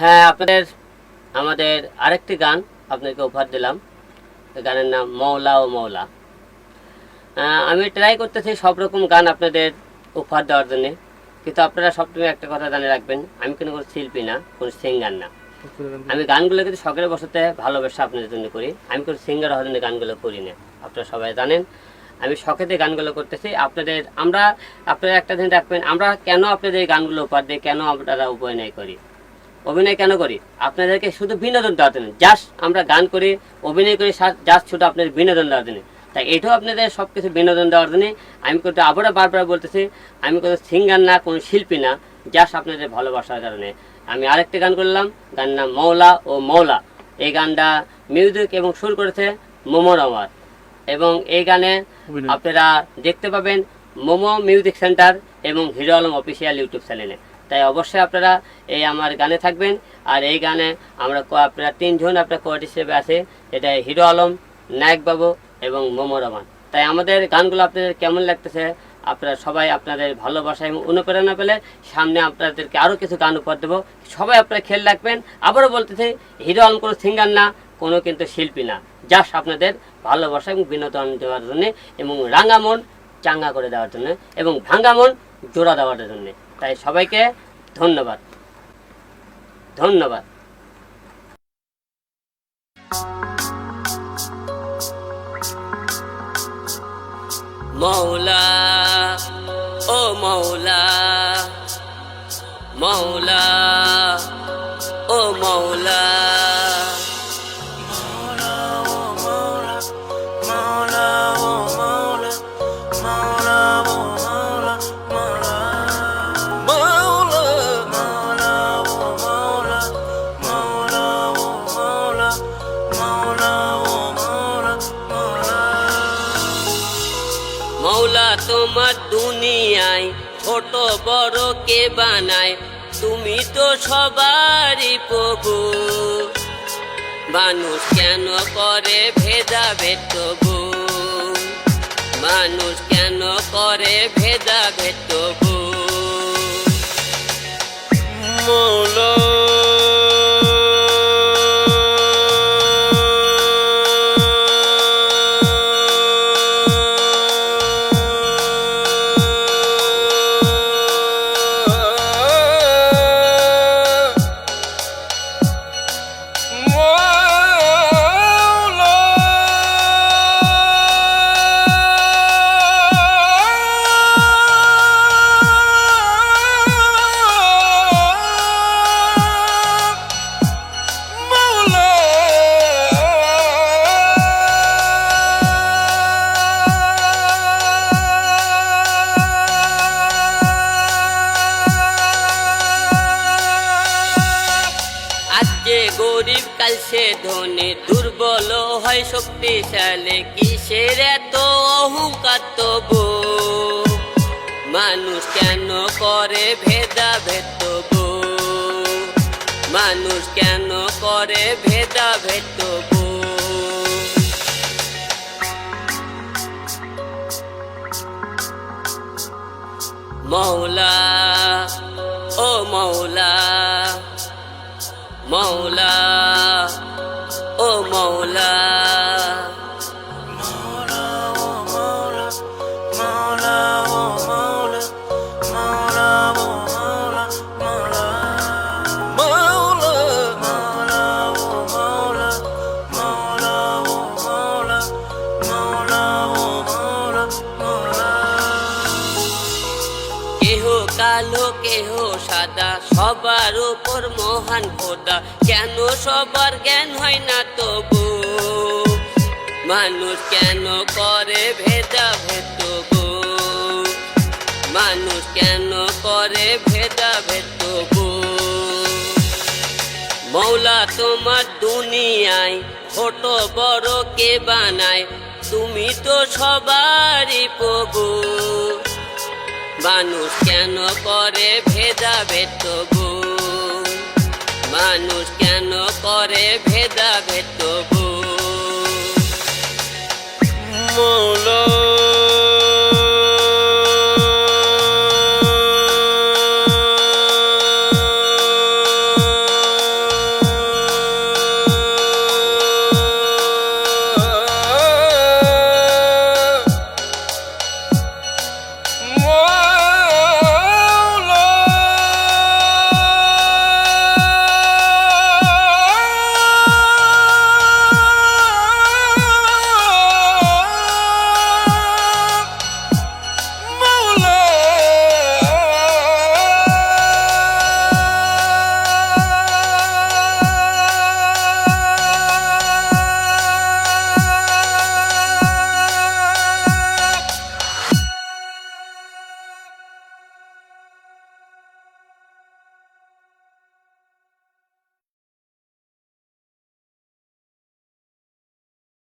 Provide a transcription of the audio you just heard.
হ্যাঁ আপনাদের, আমাদের আরেকটি গান আপনাকে উপহার দিলাম। গানের নাম মৌলা ও মৌলা আমি ট্রাই করতেছি সব রকম গান আপনাদের উপহার দেওয়ার জন্য। কিন্তু আপনারা সবসময় একটা কথা জানে রাখবেন, আমি কোনো কোনো শিল্পী না, কোনো সিঙ্গার না। আমি গানগুলো কিন্তু শখের বসাতে ভালোবাসা আপনাদের জন্য করি। আমি কোনো সিঙ্গার হওয়ার জন্য গানগুলো করি না। আপনারা সবাই জানেন, আমি শখেতে গানগুলো করতেছি। আপনাদের, আমরা, আপনারা একটা দিন রাখবেন আমরা কেন আপনাদের এই গানগুলো উপহার দিই, কেন আপনারা অভিনয় করি? অভিনয় কেন করি? আপনাদেরকে শুধু বিনোদন দেওয়ার জন্য। জাস্ট আমরা গান করি অভিনয় করি জাস্ট শুধু আপনাদের বিনোদন দেওয়ার জন্য। তাই এটাও আপনাদের সব কিছু বিনোদন দেওয়ার জন্য। আমি কিন্তু আবারও বারবার বলতেছি আমি কোনো সিঙ্গার না কোনো শিল্পী না জাস্ট আপনাদের ভালোবাসার কারণে। আমি আরেকটি গান করলাম গান নাম মৌলা ও মৌলা এই গানটা মিউজিক এবং সুর করেছে মোমর আমার এবং এই গানে আপনারা দেখতে পাবেন মোমো মিউজিক সেন্টার এবং হিরো আলম অফিসিয়াল ইউটিউব চ্যানেলে তাই অবশ্যই আপনারা এই আমার গানে থাকবেন। আর এই গানে আমরা আপনারা তিনজন আপনার কোয়ার্ড হিসেবে আছে। এটা হিরো আলম, নায়ক বাবু এবং মোমো রহমান। তাই আমাদের গানগুলো আপনাদের কেমন লাগতেছে? আপনারা সবাই আপনাদের ভালোবাসা এবং অনুপ্রেরণা পেলে সামনে আপনাদেরকে আরও কিছু গান উপহার দেবো। সবাই আপনারা খেয়াল রাখবেন। আবারও বলতেছি, হিরো আলম কোনো সিঙ্গার না, কোনো কিন্তু শিল্পী না। জাস্ট আপনাদের ভালোবাসা এবং বিনোদন দেওয়ার জন্য এবং রাঙা মন চাঙ্গা করে দেওয়ার জন্য এবং ভাঙ্গা মন জোড়া দেওয়ার জন্য। তাই সবাইকে ধন্যবাদ। ধন্যবাদ। মৌলা ও মৌলা মৌলা। ছোট বড় কে বানায়? তুমি তো সবারই প্রভু। মানুষ কেন করে ভেদা তবু? মানুষ কেন করে ভেদা তবু? গরিব কাল সে ধনে দুর্বল হয় শক্তিশালী। কিসের এত অহংকার তবু? মানুষ কেন করে ভেদা ভেদ তবু? মানুষ কেন করে ভেদা ভেদ তবু? মৌলা, ও মৌলা মৌলা কালো কেহ সাদা, সবার উপর মহান খোদা। কেন সবার জ্ঞান হয় না তবু? মানুষ কেন করে ভেদা ভেদ তবু? মানুষ কেন করে ভেদা ভেদ তবু? মৌলা তোমার দুনিয়ায়, ছোট বড় কে বানায়? তুমি তো সবারই প্রভু। মানুষ কেন করে ভেদাবে ভেদ তবু মানুষ কেন করে ভেদাবে ভেদ তবু মৌলা